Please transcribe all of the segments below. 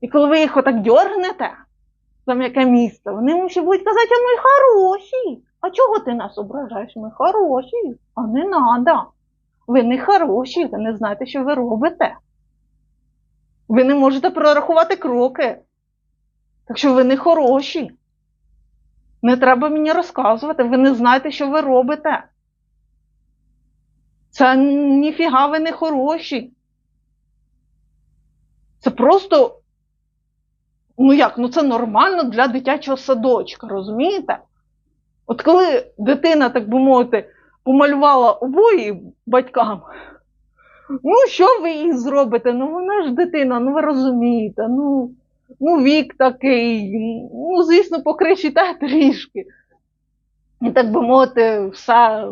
І коли ви їх отак дьоргнете, там яке місце, вони ще будуть казати, а ми хороші. А чого ти нас ображаєш? Ми хороші, а не надо. Ви не хороші, ви не знаєте, що ви робите. Ви не можете прорахувати кроки. Так що ви не хороші. Не треба мені розказувати, ви не знаєте, що ви робите. Це ніфіга ви не хороші. Це просто, ну як, ну це нормально для дитячого садочка, розумієте? От коли дитина, так би мовити, помалювала обої батькам, ну що ви їй зробите? Ну вона ж дитина, ну ви розумієте, ну, ну вік такий, ну, звісно, покричите трішки. І так би мовити, все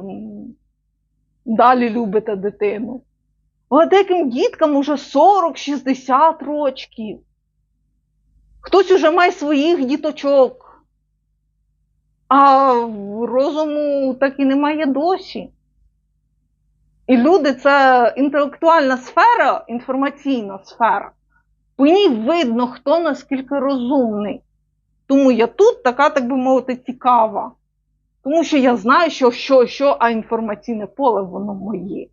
далі любите дитину. А деяким діткам уже 40-60 рочків. Хтось уже має своїх діточок. А розуму так і немає досі. І люди це інтелектуальна сфера, інформаційна сфера. По ній видно, хто наскільки розумний. Тому я тут така, так би мовити, цікава. Тому що я знаю, що, що, що, а інформаційне поле воно моє.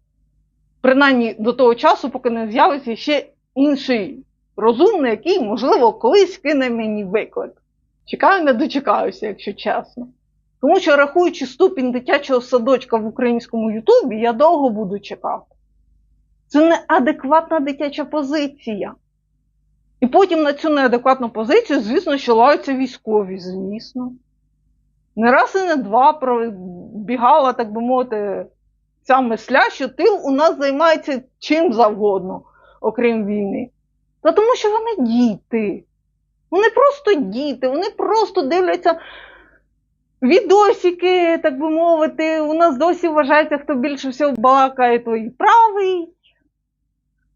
Принаймні до того часу, поки не з'явиться ще інший розумний, який, можливо, колись кине мені виклик. Чекаю, не дочекаюся, якщо чесно. Тому що, рахуючи ступінь дитячого садочка в українському Ютубі, я довго буду чекати. Це неадекватна дитяча позиція. І потім на цю неадекватну позицію, звісно, що лаються військові, звісно. Не раз і не два пробігала, так би мовити, ця мисля, що тил у нас займається чим завгодно, окрім війни. Та тому що вони діти. Вони просто діти, вони просто дивляться відосики, так би мовити. У нас досі вважається, хто більше всього балакає, той правий.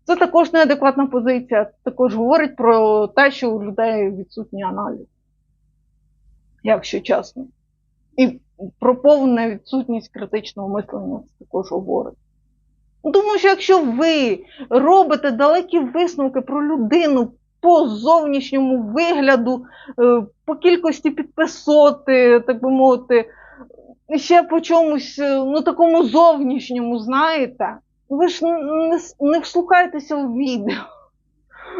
Це також неадекватна позиція. Це також говорить про те, що у людей відсутній аналіз. Якщо чесно. І про повну відсутність критичного мислення це також говорить. Тому що якщо ви робите далекі висновки про людину по зовнішньому вигляду, е, по кількості підписоти, так би мовити, ще по чомусь е, ну, такому зовнішньому, знаєте, ви ж не, не вслухаєтеся в відео.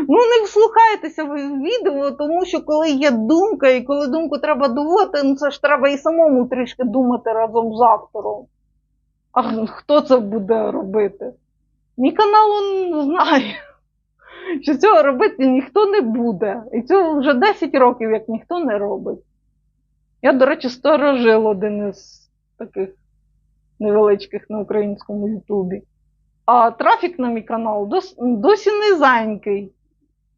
Ну, не вслухаєтеся ви в відео, тому що коли є думка, і коли думку треба доводити, ну це ж треба і самому трішки думати разом з автором. А хто це буде робити? Мій канал он знає, що цього робити ніхто не буде. І цього вже 10 років, як ніхто не робить. Я, до речі, сторожил один із таких невеличких на українському Ютубі. А трафік на мій канал дос, досі низенький.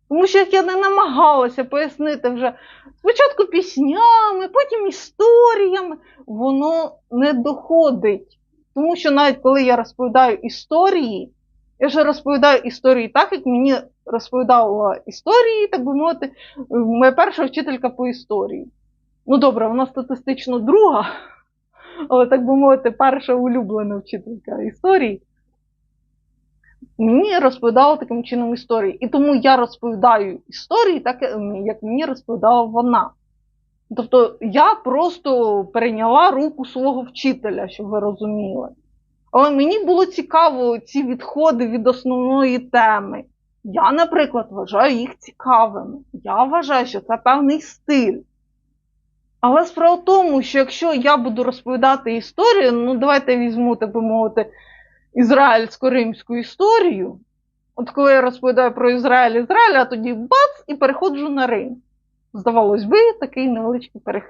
Тому що як я не намагалася пояснити вже спочатку піснями, потім історіями, воно не доходить. Тому що навіть коли я розповідаю історії, я ж розповідаю історії так, як мені розповідала історії, так би мовити, моя перша вчителька по історії. Ну добре, вона статистично друга, але так би мовити, перша улюблена вчителька історії. Мені розповідала таким чином історії. І тому я розповідаю історії, так як мені розповідала вона. Тобто я просто перейняла руку свого вчителя, щоб ви розуміли. Але мені було цікаво ці відходи від основної теми. Я, наприклад, вважаю їх цікавими. Я вважаю, що це певний стиль. Але справа в тому, що якщо я буду розповідати історію, ну давайте візьму, так би мовити, ізраїльсько-римську історію. От коли я розповідаю про Ізраїль, Ізраїль, а тоді бац, і переходжу на Рим. Здавалось би, такий невеличкий перехід.